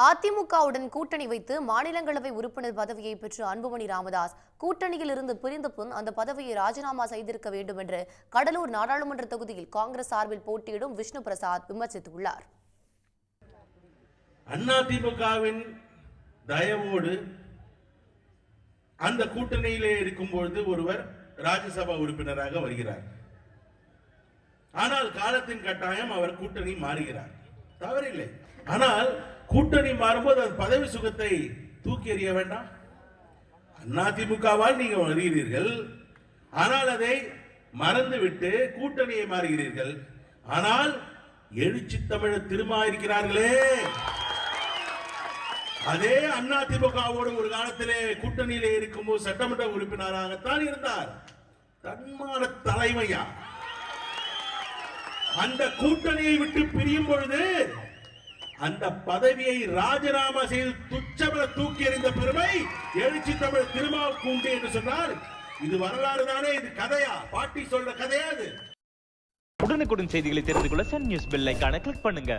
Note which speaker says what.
Speaker 1: அதிமுகவுடன் கூட்டணி வைத்து மாநிலங்களவை உறுப்பினர் பதவியை பெற்ற அன்புமணி ராமதாஸ் கூட்டணியில் இருந்து பிரிந்த பின் அந்த பதவியை ராஜினாமா செய்திருக்க வேண்டும் என்று கடலூர் நாடாளுமன்ற தொகுதியில் காங்கிரஸ் சார்பில் போட்டியிடும் விஷ்ணு பிரசாத் விமர்சித்துள்ளார்.
Speaker 2: அதிமுகவின் தயவோடு அந்த கூட்டணியிலே இருக்கும்பொழுது ஒருவர் ராஜ்யசபா உறுப்பினராக வருகிறார். ஆனால் காலத்தின் கட்டாயம் அவர் கூட்டணி மாறுகிறார். தவறில்லை. ஆனால் கூட்டணி மாறும்போது அது பதவி சுகத்தை தூக்கி எறிய வேண்டாம். அதிமுகவால் நீங்க வருகிறீர்கள் ஆனால் அதை மறந்துவிட்டு கூட்டணியை மாறுகிறீர்கள். ஆனால் எழுச்சி தமிழர் திருமா இருக்கிறார்களே அதே அதிமுகவோடு ஒரு காலத்திலே கூட்டணியிலே இருக்கும்போது சட்டமன்ற உறுப்பினராகத்தான் இருந்தார். தன்மான தலைமையா? அந்த கூட்டணியை விட்டு பிரியும் பொழுது அந்த பதவியை ராஜினாமா செய்து துச்சமென தூக்கி எறிந்த பெருமை எழுச்சி தமிழ் திருமாவுக்கு உண்டு என்று சொன்னார் இது வரலாறு தானே இது கதையா? பாட்டி சொல்ற கதையா இது?
Speaker 3: உடனுக்குடன் செய்திகளை தெரிந்து கொள்ள Sun News bell icon click பண்ணுங்க.